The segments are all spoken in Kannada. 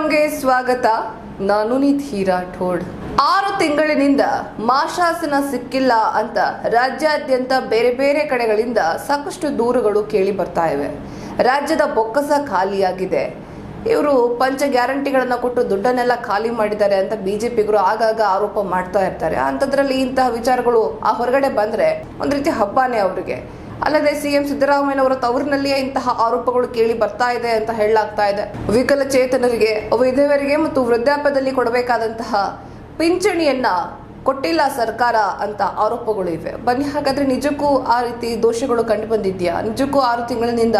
ಸೀತಾರಾಮ್ಗೆ ಸ್ವಾಗತ. ನಾನು ನಿಧಿ ರಾಠೋಡ್ ಆರು ತಿಂಗಳಿನಿಂದ ಮಾಶಾಸನ ಸಿಕ್ಕಿಲ್ಲ ಅಂತ ರಾಜ್ಯಾದ್ಯಂತ ಬೇರೆ ಬೇರೆ ಕಡೆಗಳಿಂದ ಸಾಕಷ್ಟು ದೂರುಗಳು ಕೇಳಿ ಬರ್ತಾ ಇವೆ. ರಾಜ್ಯದ ಬೊಕ್ಕಸ ಖಾಲಿಯಾಗಿದೆ. ಇವರು ಪಂಚ ಗ್ಯಾರಂಟಿಗಳನ್ನು ಕೊಟ್ಟು ದುಡ್ಡನ್ನೆಲ್ಲ ಖಾಲಿ ಮಾಡಿದ್ದಾರೆ ಅಂತ ಬಿಜೆಪಿಗರು ಆಗಾಗ ಆರೋಪ ಮಾಡ್ತಾ ಇರ್ತಾರೆ. ಅಂಥದ್ರಲ್ಲಿ ಇಂತಹ ವಿಚಾರಗಳು ಆ ಹೊರಗಡೆ ಬಂದ್ರೆ ಒಂದು ರೀತಿ ಹಬ್ಬಾನೇ ಅವರಿಗೆ. ಅಲ್ಲದೆ ಸಿಎಂ ಸಿದ್ದರಾಮಯ್ಯನವರ ತವರಿನಲ್ಲಿಯೇ ಇಂತಹ ಆರೋಪಗಳು ಕೇಳಿ ಬರ್ತಾ ಇದೆ ಅಂತ ಹೇಳಲಾಗ್ತಾ ಇದೆ. ವಿಕಲಚೇತನರಿಗೆ ವಿಧವೆಯರಿಗೆ ಮತ್ತು ವೃದ್ಧಾಪ್ಯದಲ್ಲಿ ಕೊಡಬೇಕಾದಂತಹ ಪಿಂಚಣಿಯನ್ನ ಕೊಟ್ಟಿಲ್ಲ ಸರ್ಕಾರ ಅಂತ ಆರೋಪಗಳು ಇವೆ. ಬನ್ನಿ, ಹಾಗಾದ್ರೆ ನಿಜಕ್ಕೂ ಆ ರೀತಿ ದೋಷಗಳು ಕಂಡು ಬಂದಿದ್ಯಾ? ನಿಜಕ್ಕೂ ಆರು ತಿಂಗಳಿನಿಂದ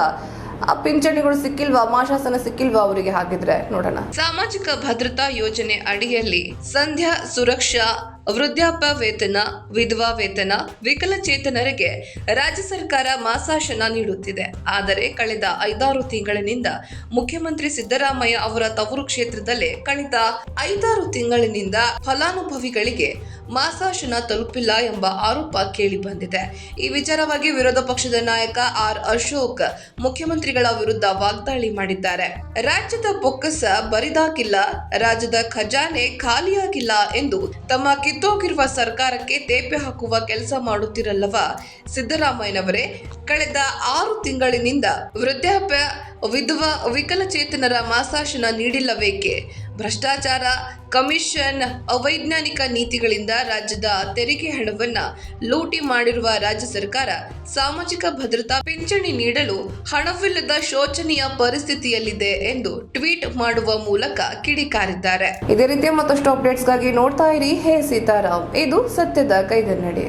ಆ ಪಿಂಚಣಿಗಳು ಸಿಕ್ಕಿಲ್ವಾ? ಮಾಶಾಸನ ಸಿಕ್ಕಿಲ್ವಾ ಅವರಿಗೆ ಹಾಗಿದ್ರೆ? ನೋಡೋಣ. ಸಾಮಾಜಿಕ ಭದ್ರತಾ ಯೋಜನೆ ಅಡಿಯಲ್ಲಿ ಸಂಧ್ಯಾ ಸುರಕ್ಷಾ ವೃದ್ಧಾಪ್ಯ ವೇತನ ವಿಧವಾ ವೇತನ, ವಿಕಲಚೇತನರಿಗೆ ರಾಜ್ಯ ಸರ್ಕಾರ ಮಾಸಾಶನ ನೀಡುತ್ತಿದೆ. ಆದರೆ ಕಳೆದ ಐದಾರು ತಿಂಗಳಿನಿಂದ ಮುಖ್ಯಮಂತ್ರಿ ಸಿದ್ದರಾಮಯ್ಯ ಅವರ ತವರು ಕ್ಷೇತ್ರದಲ್ಲೇ ಕಳೆದ ಐದಾರು ತಿಂಗಳಿನಿಂದ ಫಲಾನುಭವಿಗಳಿಗೆ ಮಾಸಾಶನ ತಲುಪಿಲ್ಲ ಎಂಬ ಆರೋಪ ಕೇಳಿ ಬಂದಿದೆ. ಈ ವಿಚಾರವಾಗಿ ವಿರೋಧ ಪಕ್ಷದ ನಾಯಕ ಆರ್ ಅಶೋಕ್ ಮುಖ್ಯಮಂತ್ರಿಗಳ ವಿರುದ್ಧ ವಾಗ್ದಾಳಿ ಮಾಡಿದ್ದಾರೆ. ರಾಜ್ಯದ ಬೊಕ್ಕಸ ಬರಿದಾಕಿಲ್ಲ, ರಾಜ್ಯದ ಖಜಾನೆ ಖಾಲಿಯಾಗಿಲ್ಲ ಎಂದು ತಮ್ಮ ಕಿತ್ತೋಗಿರುವ ಸರ್ಕಾರಕ್ಕೆ ತೇಪೆ ಹಾಕುವ ಕೆಲಸ ಮಾಡುತ್ತಿರಲ್ಲವ? ಸಿದ್ದರಾಮಯ್ಯನವರೇ, ಕಳೆದ ಆರು ತಿಂಗಳಿನಿಂದ ವೃದ್ಧಾಪ್ಯ ವಿಧವಾ ವಿಕಲಚೇತನರ ಮಾಸಾಶನ ನೀಡಿಲ್ಲವೇಕೆ? ಭ್ರಷ್ಟಾಚಾರ ಕಮಿಷನ್ ಅವೈಜ್ಞಾನಿಕ ನೀತಿಗಳಿಂದ ರಾಜ್ಯದ ತೆರಿಗೆ ಹಣವನ್ನ ಲೂಟಿ ಮಾಡಿರುವ ರಾಜ್ಯ ಸರ್ಕಾರ ಸಾಮಾಜಿಕ ಭದ್ರತಾ ಪಿಂಚಣಿ ನೀಡಲು ಹಣವಿಲ್ಲದ ಶೋಚನೀಯ ಪರಿಸ್ಥಿತಿಯಲ್ಲಿದೆ ಎಂದು ಟ್ವೀಟ್ ಮಾಡುವ ಮೂಲಕ ಕಿಡಿಕಾರಿದ್ದಾರೆ. ಇದೇ ರೀತಿಯ ಮತ್ತಷ್ಟು ಅಪ್ಡೇಟ್ಸ್ಗಾಗಿ ನೋಡ್ತಾ ಇರಿ. ಹೇ ಸೀತಾರಾಮ್, ಇದು ಸತ್ಯದ ಕೈಗನ್ನಡಿ